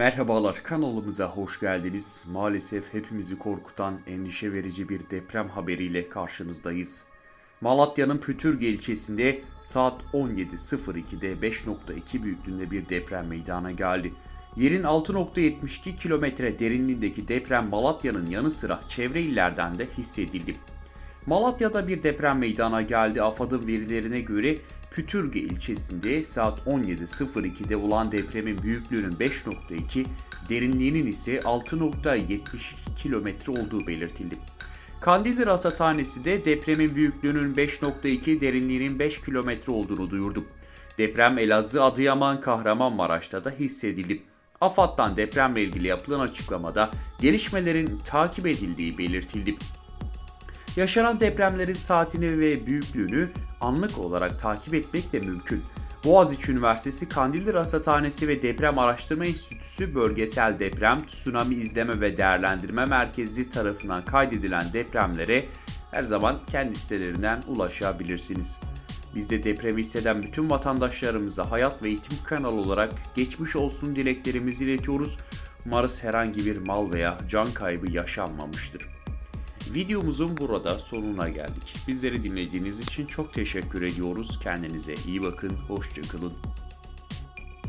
Merhabalar kanalımıza hoş geldiniz. Maalesef hepimizi korkutan endişe verici bir deprem haberiyle karşınızdayız. Malatya'nın Pütürge ilçesinde saat 17.02'de 5.2 büyüklüğünde bir deprem meydana geldi. Yerin 6.72 kilometre derinliğindeki deprem Malatya'nın yanı sıra çevre illerden de hissedildi. Malatya'da bir deprem meydana geldi. AFAD'ın verilerine göre Pütürge ilçesinde saat 17.02'de olan depremin büyüklüğünün 5.2, derinliğinin ise 6.72 kilometre olduğu belirtildi. Kandilli Rasathanesi de depremin büyüklüğünün 5.2, derinliğinin 5 kilometre olduğunu duyurdu. Deprem Elazığ, Adıyaman, Kahramanmaraş'ta da hissedildi. AFAD'dan depremle ilgili yapılan açıklamada gelişmelerin takip edildiği belirtildi. Yaşanan depremlerin saatini ve büyüklüğünü anlık olarak takip etmek de mümkün. Boğaziçi Üniversitesi Kandilli Rasathanesi ve Deprem Araştırma Enstitüsü Bölgesel Deprem Tsunami İzleme ve Değerlendirme Merkezi tarafından kaydedilen depremlere her zaman kendi sitelerinden ulaşabilirsiniz. Biz de depremi hisseden bütün vatandaşlarımıza hayat ve eğitim kanalı olarak geçmiş olsun dileklerimizi iletiyoruz. Umarız herhangi bir mal veya can kaybı yaşanmamıştır. Videomuzun burada sonuna geldik. Bizleri dinlediğiniz için çok teşekkür ediyoruz. Kendinize iyi bakın, hoşçakalın.